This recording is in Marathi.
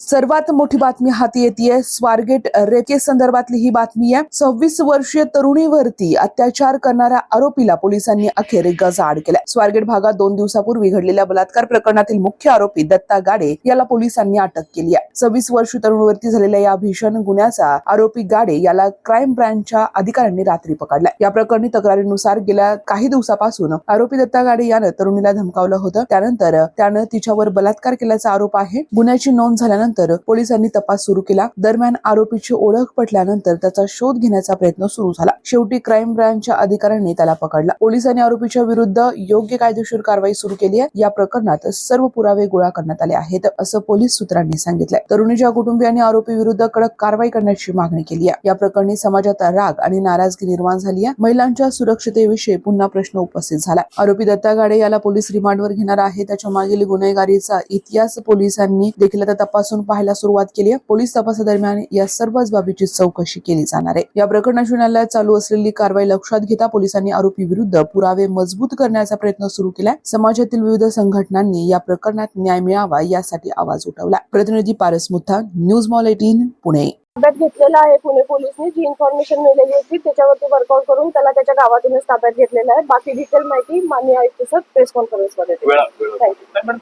सर्वात मोठी बातमी हाती येते स्वारगेट रेके संदर्भातली ही बातमी आहे. सव्वीस वर्षीय तरुणीवरती अत्याचार करणाऱ्या आरोपीला पोलिसांनी अखेर गजाआड केला स्वारगेट भागात दोन दिवसापूर्वी घडलेल्या बलात्कार प्रकरणातील मुख्य आरोपी दत्ता गाडे याला पोलिसांनी अटक केली आहे. सव्वीस वर्षीय तरुणीवरती झालेल्या या भीषण गुन्ह्याचा आरोपी गाडे याला क्राईम ब्रँचच्या अधिकाऱ्यांनी रात्री पकडला या प्रकरणी तक्रारीनुसार गेल्या काही दिवसापासून आरोपी दत्ता गाडे यानं तरुणीला धमकावलं होतं. त्यानंतर त्यानं तिच्यावर बलात्कार केल्याचा आरोप आहे. गुन्ह्याची नोंद झाल्यानंतर पोलिसांनी तपास सुरू केला. दरम्यान आरोपीची ओळख पटल्यानंतर त्याचा शोध घेण्याचा प्रयत्न सुरू झाला. शेवटी क्राईम ब्रँचच्या अधिकाऱ्यांनी त्याला पकडला. पोलिसांनी आरोपीच्या विरुद्ध योग्य कायदेशीर कारवाई सुरू केली आहे. या प्रकरणात सर्व पुरावे गोळा करण्यात आले आहेत असं पोलीस सूत्रांनी सांगितलं तरुणीच्या कुटुंबियांनी आरोपी विरुद्ध कडक कारवाई करण्याची मागणी केली आहे. या प्रकरणी समाजात राग आणि नाराजगी निर्माण झाली आहे. महिलांच्या सुरक्षतेविषयी पुन्हा प्रश्न उपस्थित झाला. आरोपी दत्ता गाडे याला पोलीस रिमांडवर घेणार आहे. त्याच्या मागील गुन्हेगारीचा इतिहास पोलिसांनी देखील आता तपासून पाहायला सुरुवात केली आहे. पोलीस तपासादरम्यान या सर्वच बाबीची चौकशी केली जाणार आहे. या प्रकरणाची न्यायालयात चालू असलेली कारवाई लक्षात घेता पोलिसांनी आरोपी विरुद्ध पुरावे मजबूत करण्याचा प्रयत्न सुरू केलाय. समाजातील विविध संघटनांनी या प्रकरणात न्याय मिळावा यासाठी आवाज उठवला. प्रतिनिधी Paras Mutha news mall eighteen Pune. ताब्यात घेतलेला आहे पुणे पोलिसने. जी इन्फॉर्मेशन मिळालेली होती त्याच्यावरती वर्कआउट करून त्याला त्याच्या गावातूनच ताब्यात घेतलेला आहे. बाकी डिटेल माहिती मान्य आयुक्त सर प्रेस कॉन्फरन्समध्ये थँक्यू